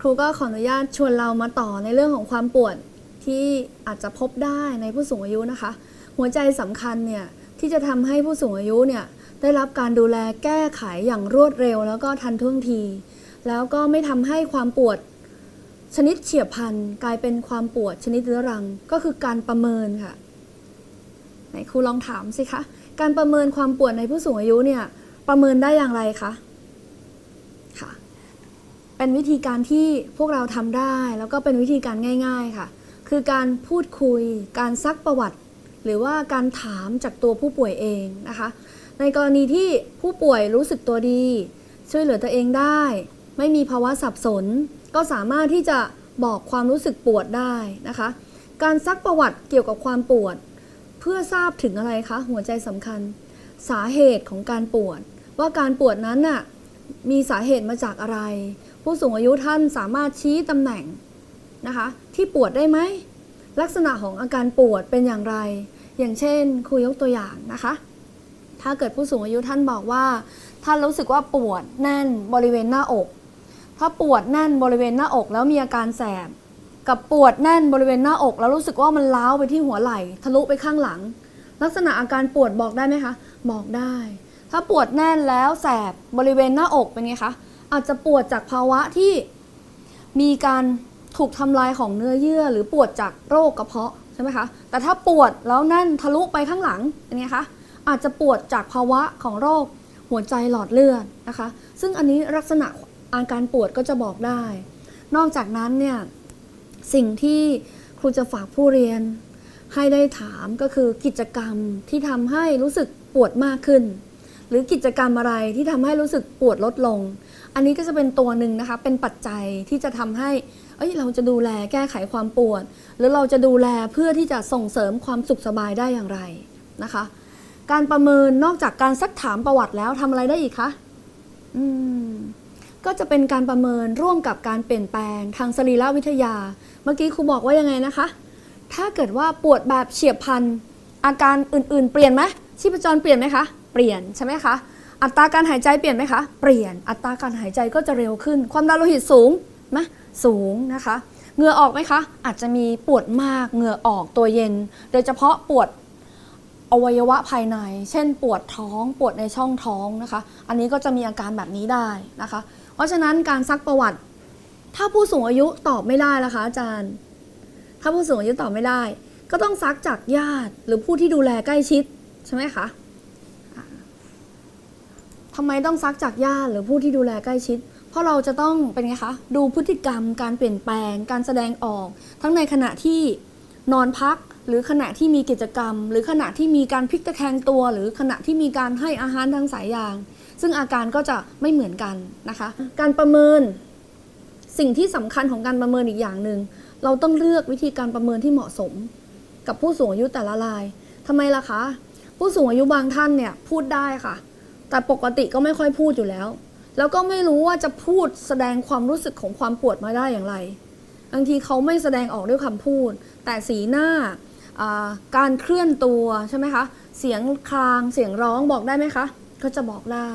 ครูก็ขออนุญาตชวนเรามาต่อในเรื่องของความปวดที่อาจจะพบได้ในผู้สูงอายุนะคะ หัวใจสำคัญเนี่ยที่จะทำให้ผู้สูงอายุเนี่ยได้รับการดูแลแก้ไขอย่างรวดเร็ว แล้วก็ทันท่วงที แล้วก็ไม่ทำให้ความปวดชนิดเฉียบพลันกลายเป็นความปวดชนิดเรื้อรังก็คือการประเมินค่ะไหนครูลองถามสิคะการประเมินความปวดในผู้สูงอายุเนี่ยประเมินได้อย่างไรคะ เป็นวิธีการที่พวกเราทำได้ แล้วก็เป็นวิธีการง่าย ๆค่ะ คือการพูดคุย การซักประวัติ หรือว่าการถามจากตัวผู้ป่วยเองนะคะ ในกรณีที่ผู้ป่วยรู้สึกตัวดี ช่วยเหลือตัวเองได้ ไม่มีภาวะสับสน ก็สามารถที่จะบอกความรู้สึกปวดได้นะคะ การซักประวัติเกี่ยวกับความปวด เพื่อทราบถึงอะไรคะหัวใจสำคัญ สาเหตุของการปวด ว่าการปวดนั้นน่ะมีสาเหตุมาจากอะไร ผู้สูงอายุท่านสามารถชี้ตำแหน่งนะคะที่ปวดได้ไหม ลักษณะของอาการปวดเป็นอย่างไร อย่างเช่นครูยกตัวอย่างนะคะ ถ้าเกิดผู้สูงอายุท่านบอกว่า ท่านรู้สึกว่าปวดแน่นบริเวณหน้าอก ถ้าปวดแน่นบริเวณหน้าอกแล้วมีอาการแสบ กับปวดแน่นบริเวณหน้าอก แล้วรู้สึกว่ามันล้าวไปที่หัวไหล่ ทะลุไปข้างหลัง ลักษณะอาการปวดบอกได้ไหมคะ บอกได้ ถ้าปวดแน่นแล้วแสบบริเวณหน้าอกเป็นไงคะ อาจจะปวดจากภาวะที่มีการถูกทำลายของเนื้อเยื่อ หรือปวดจากโรคกระเพาะใช่ไหมคะ แต่ถ้าปวดแล้วแน่นทะลุไปข้างหลังเป็นไงคะอาจจะปวดจากภาวะของโรคหัวใจหลอดเลือดนะคะ ซึ่งอันนี้ลักษณะอาการปวดก็จะบอกได้ นอกจากนั้นเนี่ยสิ่งที่ครูจะฝากผู้เรียน ให้ได้ถามก็คือกิจกรรมที่ทำให้รู้สึกปวดมากขึ้น หรือกิจกรรมอะไรที่ทำให้รู้สึกปวดลดลง อันนี้ก็จะเป็นตัวหนึ่งนะคะ เป็นปัจจัยที่จะทำให้เอ้ยเราจะดูแลแก้ไขความปวด หรือเราจะดูแลเพื่อที่จะส่งเสริมความสุขสบายได้อย่างไรนะคะ การประเมินนอกจากการซักถามประวัติแล้วทำอะไรได้อีกคะอืมก็จะเป็นการประเมินร่วมกับการเปลี่ยนแปลงทางสรีรวิทยา เมื่อกี้ครูบอกว่ายังไงนะคะ ถ้าเกิดว่าปวดแบบเฉียบพลันอาการอื่นๆ เปลี่ยนไหมชีพจรเปลี่ยนไหมคะ เปลี่ยนใช่ไหมคะ อัตราการหายใจเปลี่ยนไหมคะ เปลี่ยน อัตราการหายใจก็จะเร็วขึ้น ความดันโลหิตสูงไหมสูงนะคะ เหงื่อออกไหมคะ อาจจะมีปวดมาก เหงื่อออกตัวเย็น โดยเฉพาะปวดอวัยวะภายใน เช่น ปวดท้อง ปวดในช่องท้องนะคะ อันนี้ก็จะมีอาการแบบนี้ได้นะคะ เพราะฉะนั้นการซักประวัติ ถ้าผู้สูงอายุตอบไม่ได้ละคะอาจารย์ ถ้าผู้สูงอายุตอบไม่ได้ ก็ต้องซักจากญาติหรือผู้ที่ดูแลใกล้ชิดใช่ไหมคะ ทำไมต้องซักจากญาติหรือผู้ที่ดูแลใกล้ชิด เพราะเราจะต้องเป็นไงคะ ดูพฤติกรรม การเปลี่ยนแปลง การแสดงออก ทั้งในขณะที่นอนพัก หรือขณะที่มีกิจกรรม หรือขณะที่มีการพลิกตะแคงตัว หรือขณะที่มีการให้อาหารทางสายยาง ซึ่งอาการก็จะไม่เหมือนกันนะคะ การประเมินสิ่งที่สำคัญของการประเมินอีกอย่างหนึ่งเราต้องเลือกวิธีการประเมินที่เหมาะสม กับผู้สูงอายุแต่ละรายทำไมล่ะคะ ผู้สูงอายุบางท่านเนี่ยพูดได้ค่ะ แต่ปกติก็ไม่ค่อยพูดอยู่แล้ว แล้วก็ไม่รู้ว่าจะพูดแสดงความรู้สึกของความปวดมาได้อย่างไรบางทีเขาไม่แสดงออกด้วยคำพูด แต่สีหน้าการเคลื่อนตัวใช่ไหมคะ เสียงคลางเสียงร้องบอกได้ไหมคะ ก็จะบอกได้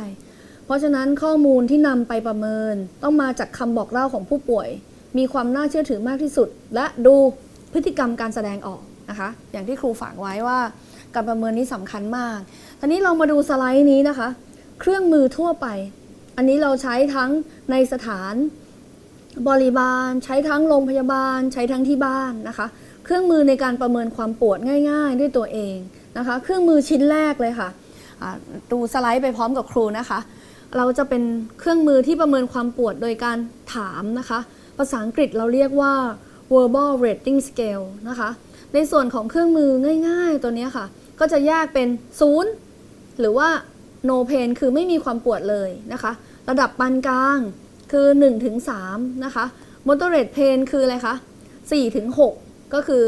เพราะฉะนั้นข้อมูลที่นำไปประเมิน ต้องมาจากคำบอกเล่าของผู้ป่วย มีความน่าเชื่อถือมากที่สุด และดูพฤติกรรมการแสดงออกนะคะ อย่างที่ครูฝากไว้ว่า การประเมินนี้สำคัญมากทีนี้เรามาดูสไลด์นี้นะคะ เครื่องมือทั่วไป อันนี้เราใช้ทั้งในสถานบริบาล ใช้ทั้งโรงพยาบาล ใช้ทั้งที่บ้านนะคะ เครื่องมือในการประเมินความปวดง่าย ๆ ด้วยตัวเองนะคะ เครื่องมือชิ้นแรกเลยค่ะดูสไลด์ไปพร้อมกับครูนะคะ เราจะเป็นเครื่องมือที่ประเมินความปวดโดยการถามนะคะ ภาษาอังกฤษเราเรียกว่า verbal rating scale นะคะ ในส่วนของเครื่องมือง่าย ๆ ตัวนี้ค่ะ ก็จะแยกเป็น 0 หรือว่า no pain คือไม่มีความปวดเลยนะคะ ระดับปานกลางคือ1ถึง3นะคะ moderate pain คืออะไรคะ4ถึง6ก็คือ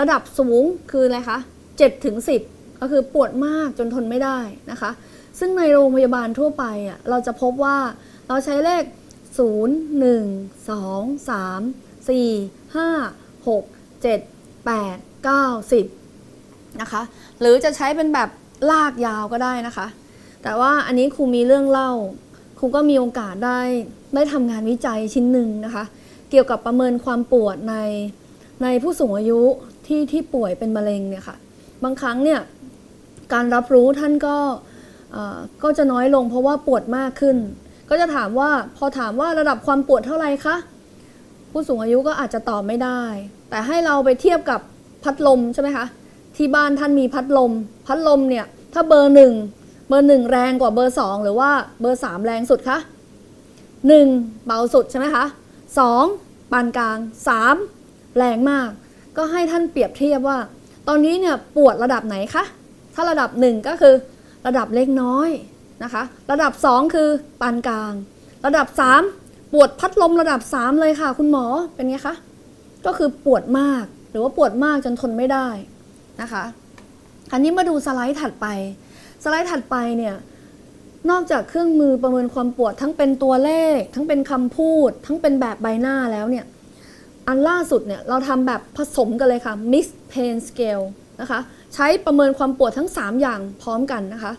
ระดับสูงคืออะไรคะ7ถึง10 ก็คือปวดมากจนทนไม่ได้นะคะ ซึ่งในโรงพยาบาลทั่วไปอะเราจะพบว่าเราใช้เลข 0 1 2 3 4 5 6 7 8 9 10 นะคะ หรือจะใช้เป็นแบบลากยาวก็ได้นะคะ แต่ว่าอันนี้ครูมีเรื่องเล่า ครูก็มีโอกาสได้ได้ทำงานวิจัยชิ้นหนึ่งนะคะ เกี่ยวกับประเมินความปวดในในผู้สูงอายุที่ที่ป่วยเป็นมะเร็งเนี่ยค่ะ บางครั้งเนี่ยการรับรู้ท่านก็ก็จะน้อยลงเพราะว่าปวดมากขึ้น ก็จะถามว่าพอถามว่าระดับความปวดเท่าไหร่คะผู้สูงอายุก็อาจจะตอบไม่ได้ แต่ให้เราไปเทียบกับพัดลมใช่ไหมคะ ที่บ้านท่านมีพัดลม พัดลมเนี่ยถ้าเบอร์หนึ่งเบอร์หนึ่งแรงกว่าเบอร์สองหรือว่าเบอร์สามแรงสุดคะหนึ่งเบาสุดใช่ไหมคะสองปานกลางสามแรงมาก ก็ให้ท่านเปรียบเทียบว่า ตอนนี้เนี่ยปวดระดับไหนคะถ้าระดับหนึ่งก็คือระดับเล็กน้อยนะคะ ระดับสองคือปานกลาง ระดับสามปวดพัดลมระดับสามเลยค่ะ คุณหมอเป็นไงคะก็คือปวดมากหรือว่าปวดมากจนทนไม่ได้ นะคะอันนี้มาดูสไลด์ถัดไป สไลด์ถัดไปเนี่ยนอกจากเครื่องมือประเมินความปวดทั้งเป็นตัวเลข ทั้งเป็นคำพูด ทั้งเป็นแบบใบหน้าแล้วเนี่ยอันล่าสุดเนี่ยเราทำแบบผสมกันเลยค่ะ mix pain scale นะคะใช้ประเมินความปวดทั้ง 3 อย่างพร้อมกันนะคะ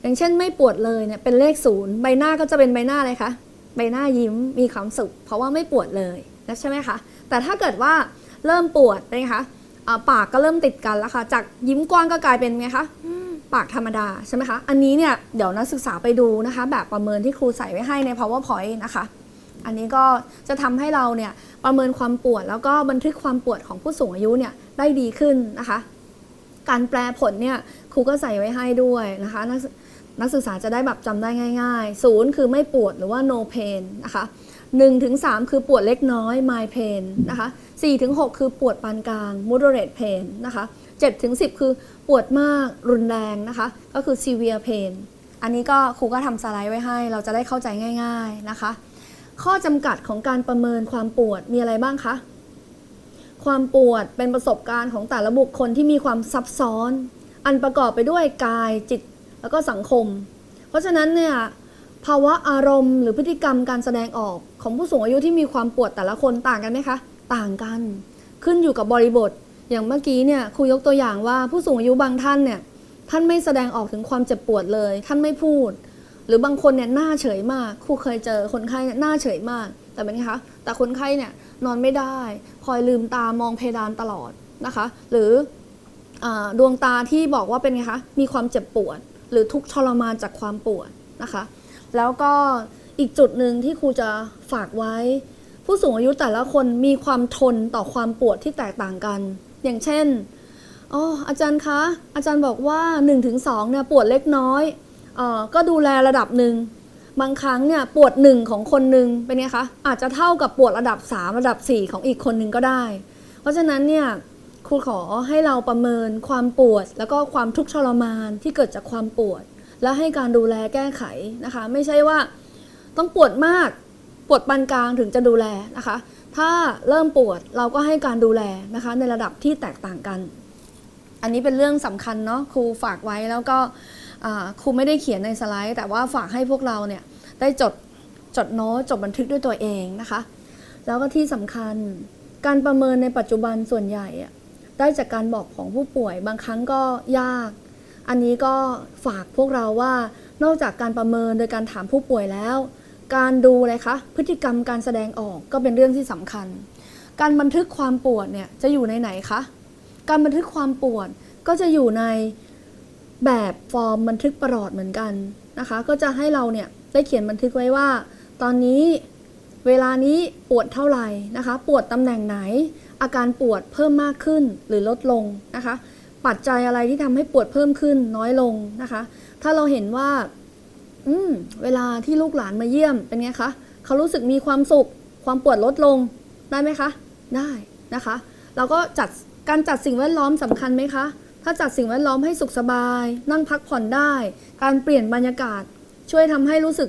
อย่างเช่นไม่ปวดเลยเนี่ยเป็นเลขศูนย์ใบหน้าก็จะเป็นใบหน้าอะไรคะใบหน้ายิ้มมีความสุข เพราะว่าไม่ปวดเลยนะใช่ไหมคะแต่ถ้าเกิดว่าเริ่มปวดเป็นไงคะ ปากก็เริ่มติดกันแล้วค่ะ จากยิ้มกว้างก็กลายเป็นไงคะปากธรรมดาใช่ไหมคะ อันนี้เนี่ยเดี๋ยวนักศึกษาไปดูนะคะ แบบประเมินที่ครูใส่ไว้ให้ใน powerpoint นะคะ อันนี้ก็จะทำให้เราเนี่ยประเมินความปวด แล้วก็บันทึกความปวดของผู้สูงอายุเนี่ยได้ดีขึ้นนะคะ การแปลผลเนี่ยครูก็ใส่ไว้ให้ด้วยนะคะนักศึนักศึกษาจะได้แบบจำได้ง่าย ๆ ศูนย์คือไม่ปวดหรือว่า no pain นะคะ 1ถึง3คือปวดเล็กน้อย mild pain นะคะ4ถึง6คือปวดปานกลาง moderate pain นะคะ7ถึง10 คือปวดมากรุนแรงนะคะ ก็คือ severe pain อันนี้ก็ครูก็ทำสไลด์ไว้ให้ เราจะได้เข้าใจง่าย ๆนะคะ ข้อจำกัดของการประเมินความปวดมีอะไรบ้างคะ ความปวดเป็นประสบการณ์ของแต่ละบุคคลที่มีความซับซ้อน อันประกอบไปด้วยกายจิตแล้วก็สังคม เพราะฉะนั้นเนี่ย ภาวะอารมณ์หรือพฤติกรรมการแสดงออกของผู้สูงอายุที่มีความปวดแต่ละคนต่างกันไหมคะ ต่างกัน ขึ้นอยู่กับบริบท อย่างเมื่อกี้เนี่ยครูยกตัวอย่างว่าผู้สูงอายุบางท่านเนี่ยท่านไม่แสดงออกถึงความเจ็บปวดเลย ท่านไม่พูด หรือบางคนเนี่ยหน้าเฉยมาก ครูเคยเจอคนไข้เนี่ยหน้าเฉยมาก แต่เป็นไงคะ แต่คนไข้เนี่ยนอนไม่ได้ คอยลืมตามองเพดานตลอดนะคะ หรืออดวงตาที่บอกว่าเป็นไงคะ มีความเจ็บปวด หรือทุกข์ทรมานจากความปวดนะคะ แล้วก็อีกจุดหนึ่งที่ครูจะฝากไว้ ผู้สูงอายุแต่ละคนมีความทนต่อความปวดที่แตกต่างกัน อย่างเช่นอ๋ออาจารย์คะ อาจารย์บอกว่า 1-2เนี่ยปวดเล็กน้อยออก็ดูแลระดับหนึ่งบางครั้งเนี่ยปวดหนึ่งของคนหนึ่งเป็นไงคะอาจจะเท่ากับปวดระดับ 3 ระดับ 4 ของอีกคนหนึ่งก็ได้ เพราะฉะนั้นเนี่ยครูขอให้เราประเมินความปวด แล้วก็ความทุกข์ทรมานที่เกิดจากความปวด และให้การดูแลแก้ไขนะคะ ไม่ใช่ว่าต้องปวดมากปวดปานกลางถึงจะดูแลนะคะ ถ้าเริ่มปวดเราก็ให้การดูแลนะคะในระดับที่แตกต่างกัน อันนี้เป็นเรื่องสำคัญเนาะครูฝากไว้แล้วก็ครูไม่ได้เขียนในสไลด์ แต่ว่าฝากให้พวกเราเนี่ยได้จดจดโน้ตจดบันทึกด้วยตัวเองนะคะ แล้วก็ที่สำคัญการประเมินในปัจจุบันส่วนใหญ่อะได้จากการบอกของผู้ป่วยบางครั้งก็ยาก อันนี้ก็ฝากพวกเราว่านอกจากการประเมินโดยการถามผู้ป่วยแล้ว การดูอะไรคะพฤติกรรมการแสดงออกก็เป็นเรื่องที่สำคัญ การบันทึกความปวดเนี่ยจะอยู่ในไหนคะการบันทึกความปวดก็จะอยู่ในแบบฟอร์มบันทึกประหลอดเหมือนกันนะคะ ก็จะให้เราเนี่ยได้เขียนบันทึกไว้ว่า ตอนนี้เวลานี้ปวดเท่าไหร่นะคะ ปวดตำแหน่งไหน อาการปวดเพิ่มมากขึ้นหรือลดลงนะคะ ปัจจัยอะไรที่ทำให้ปวดเพิ่มขึ้นน้อยลงนะคะ ถ้าเราเห็นว่า อืมเวลาที่ลูกหลานมาเยี่ยมเป็นไงคะเขารู้สึกมีความสุข ความปวดลดลงได้ไหมคะ ได้นะคะ เราก็จัดการจัดสิ่งแวดล้อมสำคัญไหมคะ ถ้าจัดสิ่งแวดล้อมให้สุขสบาย นั่งพักผ่อนได้ การเปลี่ยนบรรยากาศ ช่วยทำให้รู้สึก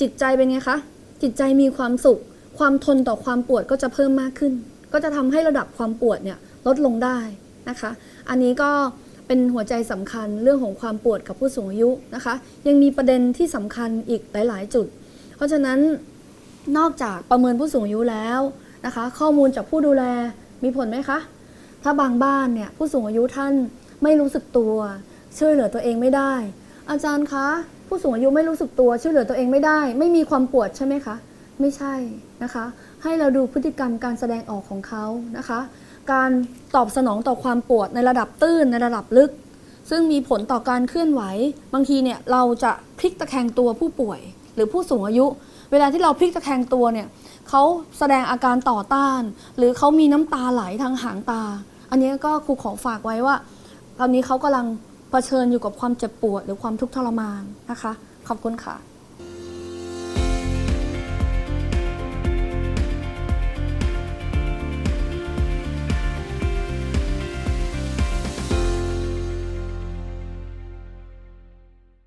จิตใจเป็นไงคะ จิตใจมีความสุข ความทนต่อความปวดก็จะเพิ่มมากขึ้น ก็จะทำให้ระดับความปวดเนี่ยลดลงได้ นะคะ อันนี้ก็เป็นหัวใจสำคัญเรื่องของความปวดกับผู้สูงอายุนะคะ ยังมีประเด็นที่สำคัญอีกหลาย ๆ จุด เพราะฉะนั้นนอกจากประเมินผู้สูงอายุแล้วนะคะ ข้อมูลจากผู้ดูแลมีผลไหมคะ ถ้าบางบ้านเนี่ยผู้สูงอายุท่านไม่รู้สึกตัว ช่วยเหลือตัวเองไม่ได้ อาจารย์คะผู้สูงอายุไม่รู้สึกตัวช่วยเหลือตัวเองไม่ได้ ไม่มีความปวดใช่ไหมคะ ไม่ใช่นะคะ ให้เราดูพฤติกรรมการแสดงออกของเขานะคะ การตอบสนองต่อความปวดในระดับตื้นในระดับลึก ซึ่งมีผลต่อการเคลื่อนไหว บางทีเนี่ยเราจะพลิกตะแคงตัวผู้ป่วย หรือผู้สูงอายุ เวลาที่เราพลิกตะแคงตัวเนี่ยเขาแสดงอาการต่อต้าน หรือเขามีน้ำตาไหลทางหางตา อันนี้ก็ครูขอฝากไว้ว่า ตอนนี้เขากำลังเผชิญอยู่กับความเจ็บปวดหรือความทุกข์ทรมานนะคะ ขอบคุณค่ะ